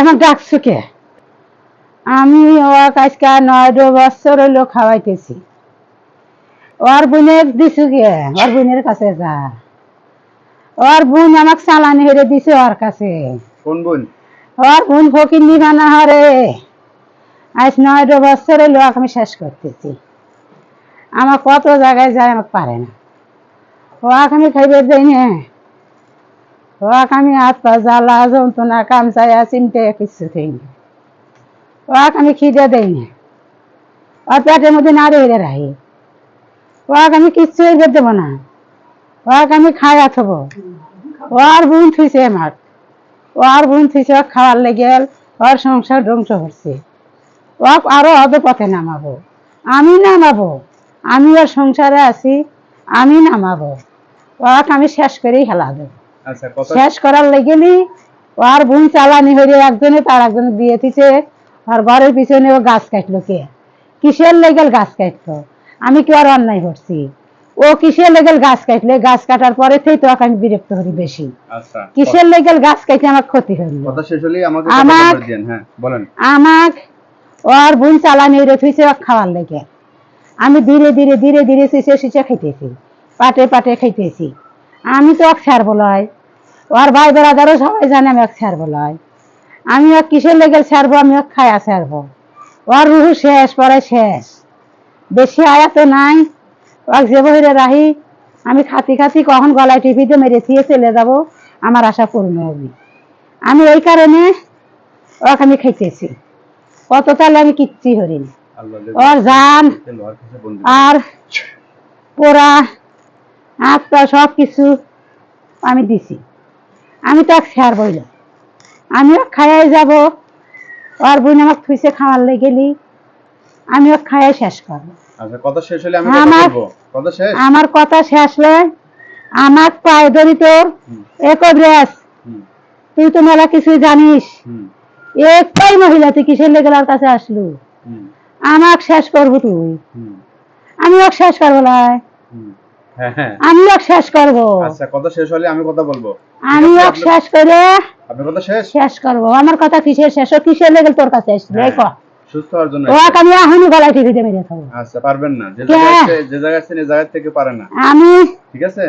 আমার ডাকছো কে? আমি ওর আজকে নয় বছর হইল খাওয়াইতেছি। ওর বোনের দিছু কে? ওর বোনের কাছে যা। ওর বোন আমাকে চালানি হেরে দিছে ওর কাছে। কোন বোন? ওর বোন ফকির নিবানা হরে। আজ নয় দু বছর হইল আমি শেষ করতেছি। আমার কত জায়গায় যায় আমাকে পারে না। ওয়াক আমি খাইবে যাই না। ওয়াক আমি হাত পা জ্বালা যন্ত্রণা কাম চাইয়া চিনতে কিছু খাই না। আমি খিদে দেই না। ওর মধ্যে রাখি। ওয়াক আমি কিচ্ছু দেবো না। ওয়াক আমি খাইয়া থব। ওর বোন থুইছে আমার ওর বোন থুইছে খাওয়ার লেগে ওর সংসার ধ্বংস হচ্ছে। ওয়াক আরও হবে পথে নামাবো। আমি নামাবো। আমি ওর সংসারে আছি। আমি নামাবো। ওয়াক আমি শেষ করেই হেলা দেবো। শেষ করার লেগেলি ওর বোন চালানি হয়ে একজনে তার একজনে দিয়ে দিছে আর ঘরের পিছনে ও গাছ কাটলো কে? কিসের লেগেল গাছ কাটলো? আমি কি আর অন্যায় করছি? ও কিসের লেগেল গাছ কাটলে? গাছ কাটার পরে থেকে তো আমি বিরক্ত করি বেশি। আচ্ছা কিসের লেগেল গাছ কাটলে আমার ক্ষতি আমাকে আমার- দিয়েন হ্যাঁ ওর বোন চালানি রেখেছে খাওয়ার লেগে। আমি ধীরে ধীরে ধীরে ধীরে সিঁচে সিঁচে খাইতেছি পাটে পাটে খাইতেছি। আমি তো এক ছাড়বো লয়। ওর ভাই বেড়াদারও সবাই জানে আমি এক ছাড়বো লয়। আমি এক কিসের লেগে ছাড়বো? আমি এক খায়া ছাড়বো। ওর রুহু শেষ পরে শেষ। বেশি আয়া তো নাই। ওর যে বহিরে রাহি আমি খাতি খাতি কখন গলায় টিপিতে মেরে থিয়ে চলে যাব? আমার আশা পূর্ণ হবে। আমি এই কারণে ওকে আমি খাইতেছি। কত তাহলে আমি কিচ্ছি হরিনি ওর জান আর পোড়া আত্মা সব কিছু আমি দিছি। আমি তো এক শেয়ার বইল আমিও খাইয়াই যাব। ওর বোন আমাকে থুইছে খাওয়ার লেগেলি আমিও খাইয়াই শেষ করব। আচ্ছা কথা শেষ হলে আমি কথা আমার- বলব। কথা শেষ? আমার কথা শেষ হলে আমার পায়ে ধরি তোর। একব্রেস হুম। তুই তো মেলা কিছুই জানিস। একটাই মহিলা তুই কিসের লেগে ওর কাছে আসলু? আমাকে শেষ করব তুই। আমি ওকে শেষ করব না হ্যাঁ। আমি শেষ করব। আচ্ছা কথা শেষ হলে আমি কথা বলব। আমি শেষ করে আপনার কথা শেষ? শেষ করব। আমার কথা কিসের শেষ ও কিসের লেগে তোর কাছে হ্যাঁ, সুস্থ হওয়ার জন্য আমি এখনই গলায় টিভিতে মেরে খাব আচ্ছা পারবেন না। যে? জায়গায় যে জায়গায় আসছেন এই জায়গা থেকে পারে না। আমি ঠিক আছে?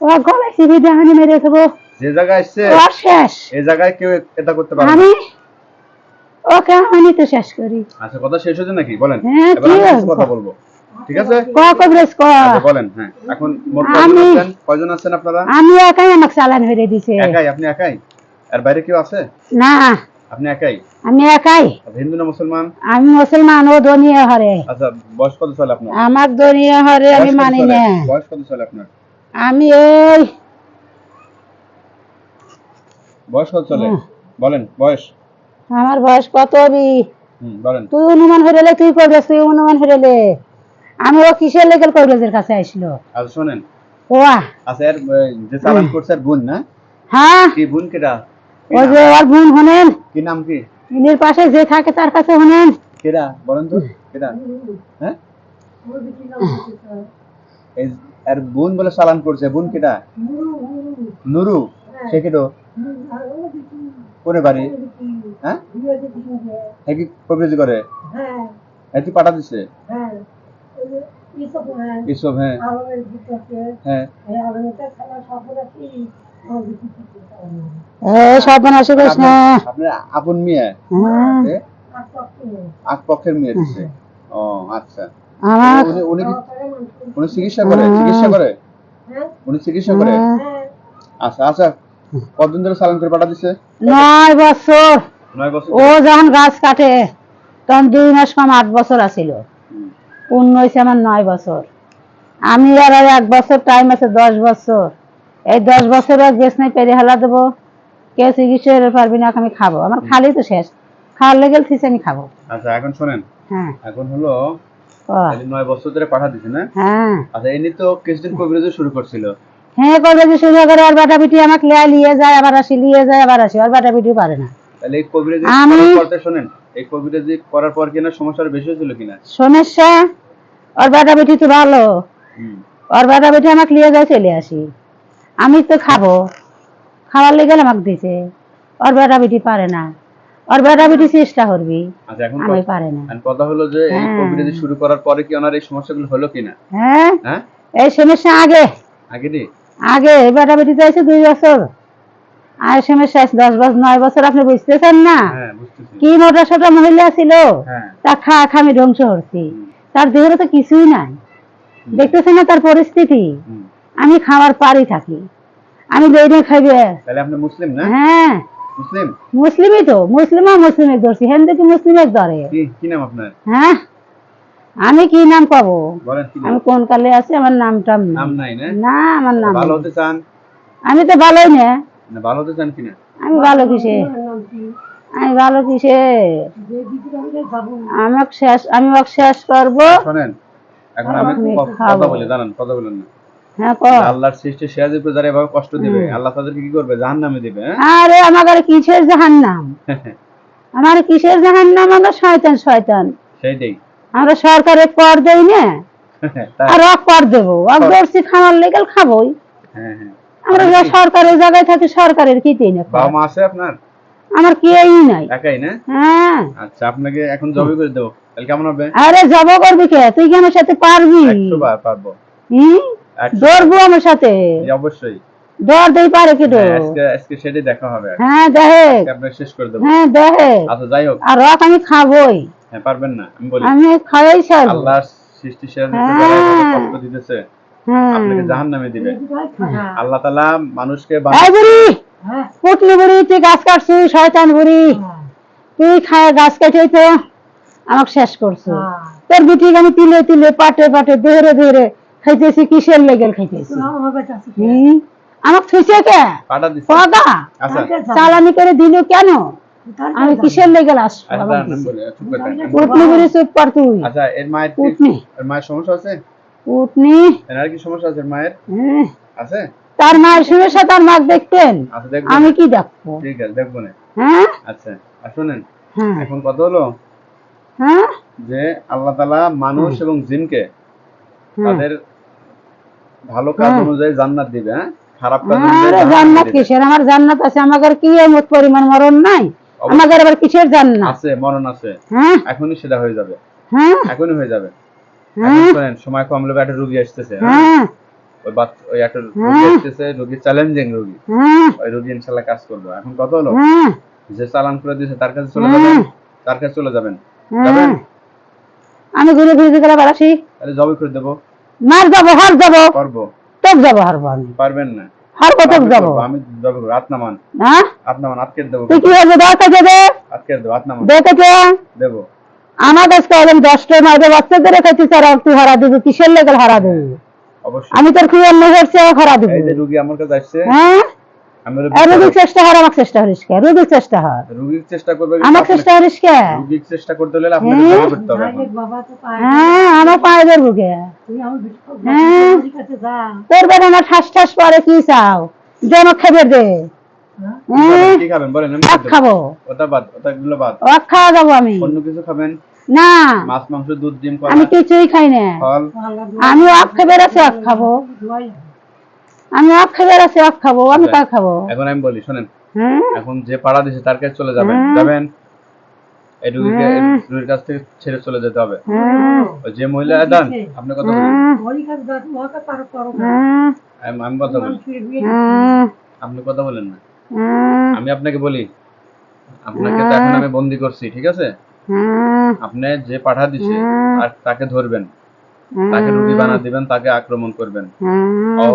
ও গলায় টিভিতে এখনই মেরে খাব যে জায়গায় আসছে ওর শেষ। এই জায়গায় কেউ এটা করতে পারে না। আমি ওকে এখনই তো শেষ করি। আচ্ছা কথা শেষ হয়েছে নাকি? বলেন। হ্যাঁ, এবার আমি। কথা বলব। ঠিক আছে? ক কবরেজ ক। আচ্ছা বলেন হ্যাঁ এখন মোট কয়জন আছেন? কয়জন আছেন আপনারা? আমি একাই আমাকে চালান হয়ে দিছে। একাই আপনি একাই? আর বাইরে কেউ আছে? না। আপনি একাই? আমি একাই। হিন্দু না মুসলমান? আমি মুসলমান ও দনিয়া হরে আচ্ছা বয়স কত চলে আপনার? আমার দনিয়া হরে আমি মানি না। বয়স কত চলে আপনার? আমি এই বয়স কত চলে? বলেন বয়স। আমার বয়স কত হুম বলেন। তুই অনুমান হইলে তুই করবে তুই অনুমান হইলে আমি ও কিসের লেগেল কবরেজের কাছে আইছিল আচ্ছা শোনেন। ওয়া। আচ্ছা এর যে চালান করছে আর বোন না? হ্যাঁ। কি বোন কেটা কি ও যে ওর বোন হনেন। কি নাম কি? ইনির পাশে যে থাকে তার কাছে হনেন। কেডা? বলেন তো কেডা? হ্যাঁ? আর বোন বলে চালান করছে বোন কেডা? নুরু। সে কেডো? কোনে বাড়ি? হ্যাঁ? এ কি কবরেজি করে? এ কি পাঠা দিছে? এসব হ্যাঁ। হ্যাঁ। আপনার আপন মেয়ে? হ্যাঁ, পক্ষের মেয়ে। দিছে ও আচ্ছা। উনি উনি চিকিৎসা করে? চিকিৎসা করে? উনি চিকিৎসা করে? হ্যাঁ, আচ্ছা আচ্ছা। কতদিন ধরে চালান করে পাঠা দিছে? নয় বছর। নয় বছর। ও যখন গাছ কাটে তখন দুই মাস কম আট বছর আছিল। পূর্ণ হয়েছে আমার নয় বছর। আমি আর আর এক বছর টাইম আছে দশ বছর। এই দশ বছর আর গেছ নাই পেরে হেলা দেবো। কেউ চিকিৎসা পারবি না আমি খাব। আমার খালি তো শেষ। খাওয়ার লেগে থিসে আমি খাব। আচ্ছা এখন শোনেন। হ্যাঁ। এখন হলো নয় বছর ধরে পাঠা দিছে না? হ্যাঁ। আচ্ছা এমনি তো কিছুদিন কবিরাজ শুরু করছিল। হ্যাঁ শুরু করে আর বেটা আমাকে লিয়ে যায় আবার আসি লিয়ে যায় আবার আসি আর বেটা পারে না। তাহলে কবিরাজ করতে শোনেন। এই কবিরাজ করার পর কিনা সমস্যার বেশি হয়েছিল কিনা? সমস্যা? ওর বেটা বেটি তো ভালো। ওর বেটা বেটি আমাকে নিয়ে যায় চলে আসি। আমি তো খাব। খাওয়ার লেগে আমাকে দিছে। ওর বেটা বেটি পারে না। আর বেটা বেটি চেষ্টা করবি। আচ্ছা আমি কথা- পারে না। কথা হলো যে এই হ্যাঁ। শুরু করার পরে কি ওনার এই সমস্যাগুলো হলো কিনা? হ্যাঁ। হ্যাঁ? এই সমস্যা আগে। আগে দি আগে বেটা বেটি চাইছে দুই বছর। আর সমস্যা আছে দশ বছর নয় বছর আপনি বুঝতেছেন না? হ্যাঁ কি মোটা সোটা মহিলা ছিল? হ্যাঁ। তা খা খামি ধ্বংস করছি। তার দেহের তো কিছুই নাই। দেখতেছেন না তার পরিস্থিতি? আমি খাওয়ার পারি থাকি। আমি বেড়ে খাইবে। তাহলে আপনি মুসলিম না? হ্যাঁ। মুসলিম? মুসলিমই তো। মুসলিম মুসলিমের ধরছি হেন দেখি মুসলিমের ধরে কি কি নাম আপনার? হ্যাঁ? আমি কি নাম পাবো? কি আমি কোন কালে আছি? আমার নামটা নাম নাই না? না আমার নাম ভালো হতে চান? আমি তো ভালোই না। না ভালো হতে চান কিনা? আমি ভালো কিসে? আমি ভালো কিসে? আমাকে শেষ আমি ওকে শেষ করব। শোনেন এখন আমি ক-। কথা বলি জানান কথা বলেন না। হ্যাঁ কর। আল্লাহর সৃষ্টি সিরাজের যারা এভাবে কষ্ট দিবে আল্লাহ তাদেরকে কি করবে? জাহান নামে দিবে হ্যাঁ? আরে আমার কিসের জাহান নাম আমার কিসের জাহান নাম আমরা শয়তান শয়তান। সেইটাই। আমরা সরকারের কর দেই না? আর অক কর দেবো। অক খাওয়ার লেগে খাবোই। হ্যাঁ হ্যাঁ। আমরা যা সরকারের জায়গায় থাকি সরকারের কি দিই না বাবা মা আছে আপনার? আমার কেউই নাই। একাই না? হ্যাঁ। আচ্ছা আপনাকে এখন জবই করে দেবো। তাহলে কেমন হবে? আরে করবি কে? তুই কি আমার সাথে পারবি? বার পারব। হুম? দৌড়বো আমার সাথে? অবশ্যই। দৌড় দেই পারে কি হ্যাঁ, আজকে আজকে দেখা হবে। হ্যাঁ আজকে আপনাকে শেষ করে দেবো। হ্যাঁ দেহে আচ্ছা যাই হোক। আর রক আমি খাবই। হ্যাঁ পারবেন না আমি বলি। আমি খাওয়াই ছাড়বো আল্লাহ সৃষ্টি হ্যাঁ। কষ্ট দিতেছে। আপনাকে জাহান নামে দিবে আল্লাহ তালা মানুষকে বান- বুড়ি পুটলি বুড়ি তুই গাছ কাটছিস শয়তান বুড়ি। তুই খায় গাছ কেটে তো। আমাকে শেষ করছ। তোর বিটি আমি তিলে তিলে পাটে পাটে দেহরে দেহরে খাইতেছি কিসের লেগেল খাইতেছি? আমাকে থুইছে কে? আচ্ছা। চালানি করে দিল কেন? আমি কিসের লেগেল আসব? আচ্ছা। পুটনি বুড়ি চুপ কর তুই। আচ্ছা এর মায়ের এর মায়ের সমস্যা আছে? এনার কি সমস্যা আছে মায়ের? হ্যাঁ। আছে? তার মায়ের সমস্যা তার মাক দেখতেন। আচ্ছা আমি কি দেখব? ঠিক আছে দেখব না। হ্যাঁ? আচ্ছা আর শোনেন হ্যাঁ। এখন কথা হলো হ্যাঁ? যে আল্লাহ মানুষ এবং জিনকে। তাদের ভালো কাজ। অনুযায়ী জান্নাত দিবে হ্যাঁ? খারাপ কাজ অনুযায়ী জান্নাত কিসের? আমার জান্নাত আছে আমাদের কি এমত পরিমাণ মরণ নাই। আমাদের আবার কিসের জান্নাত? আছে মরণ আছে। হ্যাঁ? এখনই সেটা হয়ে যাবে। হ্যাঁ? এখনই হয়ে যাবে। সময় কম লোক একটা রুগী আসতেছে হ্যাঁ? হ্যাঁ। ওই বাচ্চা ওই একটা রুগী হ্যাঁ। আসতেছে রুগী চ্যালেঞ্জিং রুগী। হ্যাঁ। ওই রুগী ইনশাল্লাহ কাজ করব। এখন কত হলো? হ্যাঁ। যে চালান করে দিয়েছে তার কাছে চলে হ্যাঁ। যাবেন? তার কাছে চলে যাবেন? হ্যাঁ। যাবেন? আমি ঘুরে বেড়াছি তাহলে জবই করে দেবো। মার যাব হার যাব। তোক যাব হারবো আমি। পারবেন না। হারবো তোক আমি যাব। আমি হাত নামান। হ্যাঁ? নামান আটকে দেবো। তুই কি হবে দেবে আটকে দেবো নামান। দেখেছে দেবো। আমার কাছে একদম দশটা মাঝে বাচ্চাদের খাইতে চার তুই হারা দিবি? কিসের লেগে হারা দিবি? আমি তোর খুব অন্য করছি আমাকে হারা দিবি। রুগী আমার কাছে আসছে। হ্যাঁ? রোগীর চেষ্টা হর আমাকে চেষ্টা হরিস কে? রোগীর চেষ্টা হর। রুগীর চেষ্টা করবে আমাকে চেষ্টা হরিস কে? রুগীর চেষ্টা করতে হলে আপনাকে হ্যাঁ। জবই করতে হবে হ্যাঁ আমার পায়ে ধরবো কে? হ্যাঁ। তোর বেটা আমার ঠাস ঠাস পরে কি চাও? যে আমার খাবার দে। হ্যাঁ কি খাবেন? বলেন আমি খাব। ওটা বাদ ওটা গুলো বাদ। অক খাওয়া যাব আমি। অন্য কিছু খাবেন? না। মাছ মাংস দুধ ডিম কলা? আমি কিছুই খাই না। ফল? আমি খাবার আছে খাব। আমি খাবার আছে খাব। আমি কা খাব? এখন আমি বলি শোনেন। হ্যাঁ এখন যে পাড়া দিছে তার কাছে চলে যাবেন। হ্যাঁ। যাবেন? এই রুগীকে হ্যাঁ। রুগীর কাছ থেকে ছেড়ে চলে যেতে হবে। হ্যাঁ যে মহিলা দেন আপনি কথা বলুন। হ্যাঁ হ্যাঁ আমি আমি কথা হ্যাঁ আপনি কথা বলেন না। হ্যাঁ আমি আপনাকে বলি আপনাকে তো এখন আমি বন্দি করছি ঠিক আছে আপনি যে পাঠা দিছে। আর তাকে ধরবেন তাকে রুগী বানা দিবেন তাকে আক্রমণ করবেন ও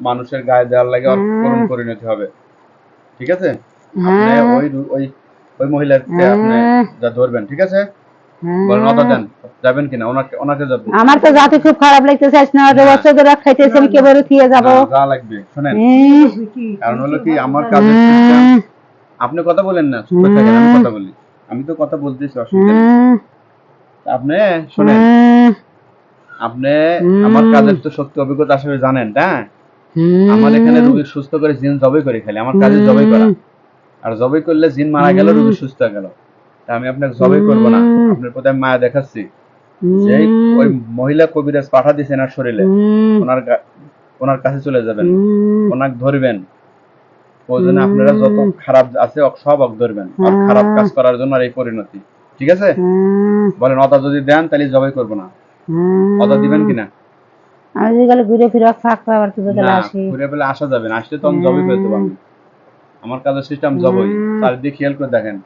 মানুষের গায়ে দেওয়ার লাগে করুণ পরিণতি হবে ঠিক আছে আপনি। ওই ওই ওই মহিলাকে আপনি। যা ধরবেন ঠিক আছে। বলেন অত দেন যাবেন কিনা? ওনাকে ওনাকে যাবেন আমার তো যাতে খুব খারাপ লাগতেছে আজ না ওদের বাচ্চাদের খাইতেছে আমি কেবল থিয়ে যাব। যা লাগবে শুনেন। হ্যাঁ। কারণ হলো কি আমার কাজের হ্যাঁ। আপনি কথা বলেন না চুপ থাকেন আমি কথা বলি। আমি তো কথা বলতেছি অসুবিধা হ্যাঁ। আপনি শোনেন। হ্যাঁ। আপনি আমার কাজের তো সত্যি অভিজ্ঞতা আসলে জানেন হ্যাঁ আমার এখানে রুগী সুস্থ করে জিন জবাই করে খালি আমার কাজে জবাই করা। আর জবাই করলে জিন মারা গেল রুগী সুস্থ হয়ে গেল। আমি আপনাকে জবাই করব না। আপনার প্রতি মায়া দেখাচ্ছি। যে ওই মহিলা কবিরাজ পাঠা দিয়েছেন আর শরীরে ওনার ওনার কাছে চলে যাবেন। ওনাকে ধরবেন। আপনারা যত খারাপ আছে সব অক ধরবেন। আর খারাপ কাজ করার জন্য আর এই পরিণতি। ঠিক আছে? বলেন অদা যদি দেন তাহলে জবাই করব না। অদা দিবেন কিনা? আমি যদি গেলে ঘুরে ফিরে ফাঁক কি বদলে আসি। ঘুরে পেলে আসা যাবে না। আসলে তো আমি জবাই করে দেবো। আমি আমার কাজের সিস্টেম জবাই। চারিদিকে খেয়াল করে দেখেন।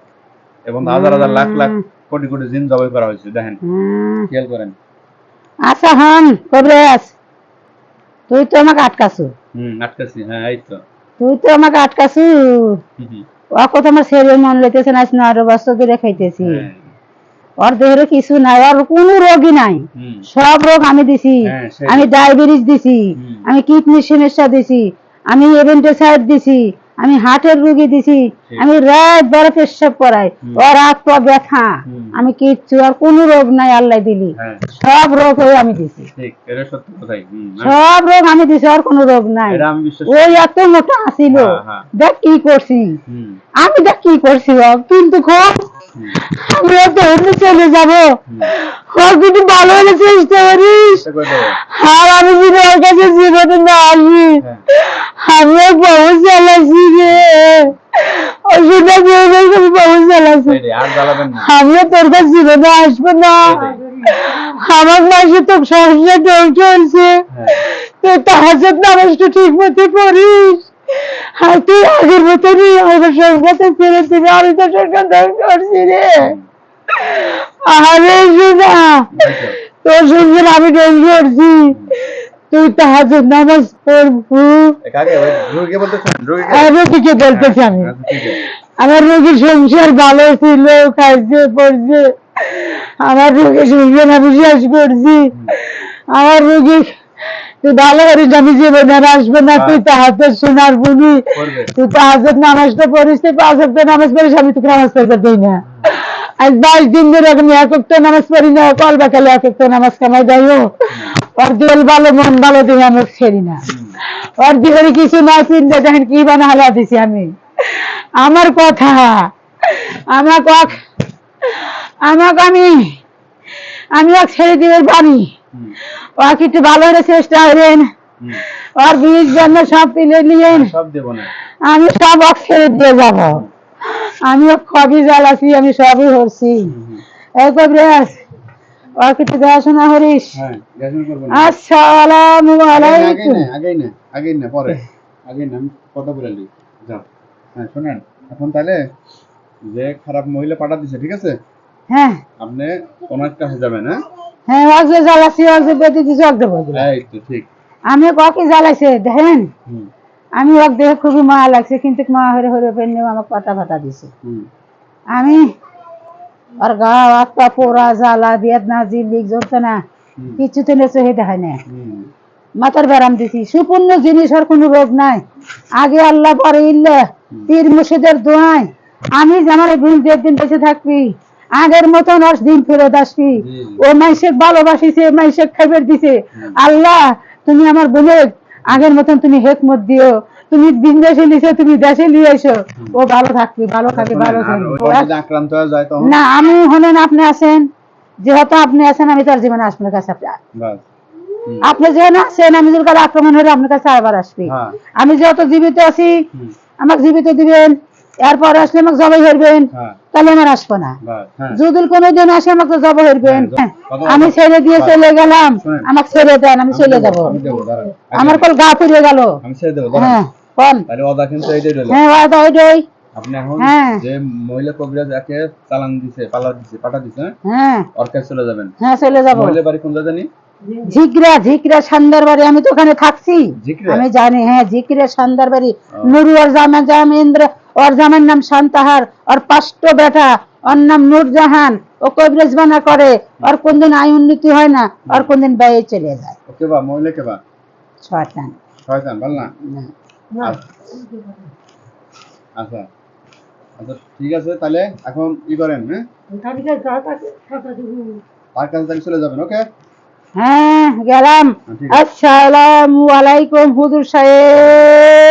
এবং হাজার হাজার লাখ লাখ কোটি কোটি জিন জবাই করা হয়েছে দেখেন। খেয়াল করেন। আচ্ছা হন কবরেজ তুই তো আমাকে আটকাছু। হুম আটকাছি হ্যাঁ এই তো। তুই তো আমাকে আটকাছু। ও কথা আমার ছেলে মন লইতেছে না না আরও বস্তা ধরে খাইতেছি। হ্যাঁ, ওর দেহের কিছু নাই ওর কোনো রোগই নাই। সব রোগ আমি দিছি। হ্যাঁ, আমি ডায়াবেটিস দিছি। আমি কিডনির সমস্যা দিছি। আমি এভেন্টেসাইড দিছি। আমি হার্টের রোগী দিছি আমি রাত বড় পেশাব করাই ওর হাত পা ব্যথা আমি কিচ্ছু আর কোনো রোগ নাই আল্লাহ দিলি। হ্যাঁ। সব রোগ হয়ে আমি দিছি। সব রোগ আমি দিছি আর কোনো রোগ নাই। ওই এত মোটা আসিল হ্যাঁ, হ্যাঁ। দেখ কি করছি। আমি দেখ কি করছি কিন্তু খুব আমি তো চলে যাব। হোক ভালো হলে চেষ্টা করিস। আর আমি যদি ওর কাছে জীবনে না আসি হ্যাঁ, আমিও বহু চালাচ্ছি রে। ওষুধটা দিয়ে গেছে বহু চালাচ্ছি। আমিও তোর কাছে জীবনে আসব না। আমার মাসে তো সংসার ঢেউ চলছে। হ্যাঁ। তো তাহাজত নামাজটা ঠিক মতো পড়িস। আর তুই আগের মতনই আমার সংসারে ফিরে দিবি। আমি তো সংসার ঢেউ করছি রে। আরে এই তো। তোর সঙ্গে আমি ঢেউ করছি। তুই তাহাজত নামাজ পড়ব। রোগীকে আর রোগীকে? বলতেছি আমি। আচ্ছা, আমার রোগীর সংসার ভালো ছিল খাইছে পড়ছে। আমার রোগীর সংসার আমি শেষ করছি। আমার রোগী তুই ভালো করিস আমি জীবনে আসবে না তুই তাহাজের শোনার বুনি করবে। তুই তাহাজের নামাজটা পড়িস তুই পাঁচ হপ্তাহ নামাজ পড়িস আমি তোকে নামাজ পড়তে দিই না। আজ বাইশ দিন ধরে আমি এক নামাজ পড়ি না কল বাকালে এক নামাজ কামাই যাইও ওর দিল ভালো মন ভালো আমি ছেড়ি না। ওর কিছু না চিন্তা দেখেন কি বানা হালা দিছি আমি। আমার কথা আমাকে ওকে- আমাকে আমি আমি ওকে ছেড়ে দিবে পারি। ওকে একটু ভালো করে চেষ্টা করেন। ওর বীজ জন্য সব তুলে নিয়েন। না। আমি সব ওকে ছেড়ে দিয়ে যাব। আমি ওকে কবি জ্বালাছি আমি সবই হুম। এই কবরেস ওকে একটু দেখাশোনা করিস? হ্যাঁ না। আসসালামু আলাইকুম। না আগেই না আগেই না পরে। আগেই না আমি কথা বলে নিই। যাও। হ্যাঁ শোনেন এখন তাহলে যে খারাপ মহিলা পাঠা দিছে ঠিক আছে? হ্যাঁ। আপনি অনেকটা হয়ে যাবেন হ্যাঁ? হ্যাঁ ওকে জ্বালাছি ওকে বেঁধে দিছি ওকে দেবো এই তো ঠিক। আমি ওকে জ্বালাইছে দেখেন? হুম। আমি ওকে দেখে খুবই মায়া লাগছে কিন্তু মা হরে হরে পেন্নেও আমাকে পাটা ফাটা দিছে। আমি আর গা হাত পা পোড়া জ্বালা বেদনা জিলিক যন্ত্রণা কিছুতে নেচে হয়ে দেখায় না মাথার ব্যারাম দিছি। সুপূর্ণ জিনিস আর কোনো রোগ নাই। আগে আল্লাহ পরে ইল্লে পীর মুর্শিদের দোয়াই আমি যে আমার দিন দিন বেঁচে থাকবি আগের মতন আর দিন ফেরত আসবি। ও মাইসেক ভালোবাসিছে মাইসেক খাইবার দিছে। আল্লাহ তুমি আমার বোনের আগের মতন তুমি হেকমত দিও। তুমি বিন্দেশে নিছো তুমি দেশে নিয়ে এসো। ও ভালো থাকবি ভালো থাকে ভালো না আমি হলেন আপনি আছেন। যেহেতু আপনি আছেন আমি তার জীবনে আপনার কাছে। আপনি- যেহেতু আসেন আপনি যেখানে আছেন আমি যদি কারও আক্রমণ হলে আপনার কাছে আবার আসবি। হ্যাঁ। আমি যেহেতু জীবিত আছি আমাকে জীবিত দিবেন। এরপর আসলে আমাকে জবাই করবেন হ্যাঁ। তাহলে আমার আসব না। হ্যাঁ। যদি কোনোদিন আসে আমাকে জবাই করবেন হ্যাঁ, আমি ছেড়ে দিয়ে চলে গেলাম। আমাকে ছেড়ে দেন আমি চলে যাব। দাঁড়ান। আমার কল গা পুড়ে গেল। আমি ছেড়ে হ্যাঁ কোন তাহলে অদা কিন্তু এইটাই রইল। হ্যাঁ ওই ওইটাই। আপনি এখন হ্যাঁ। যে মহিলা কবিরাজ যাকে চালান দিছে পালার দিছে পাঠা দিছে হ্যাঁ? ওর চলে যাবেন। হ্যাঁ চলে যাব। মহিলা বাড়ি কোন জানি? ঝিকরা ঝিকরা সান্দার বাড়ি আমি তো ওখানে থাকছি। আমি জানি হ্যাঁ জিকিরে সান্দার বাড়ি। নুরু ওর জামা জামেন্দ্র ওর জামার নাম শান্তাহার ওর পাষ্ট বেটা ওর নাম নূরজাহান ও কবিরাজ বানা করে ওর কোনদিন আয় উন্নতি হয় না ওর কোনদিন ব্যয়ে চলে যায়। ওকে বা মহিলা কে বা? শয়তান। শয়তান বল না। আচ্ছা। আচ্ছা। আচ্ছা ঠিক আছে তাহলে এখন ই করেন হ্যাঁ? তার কাছে তাহলে চলে যাবেন ওকে? হ্যাঁ গেলাম। হ্যাঁ, আসসালামু আলাইকুম হুজুর সাহেব।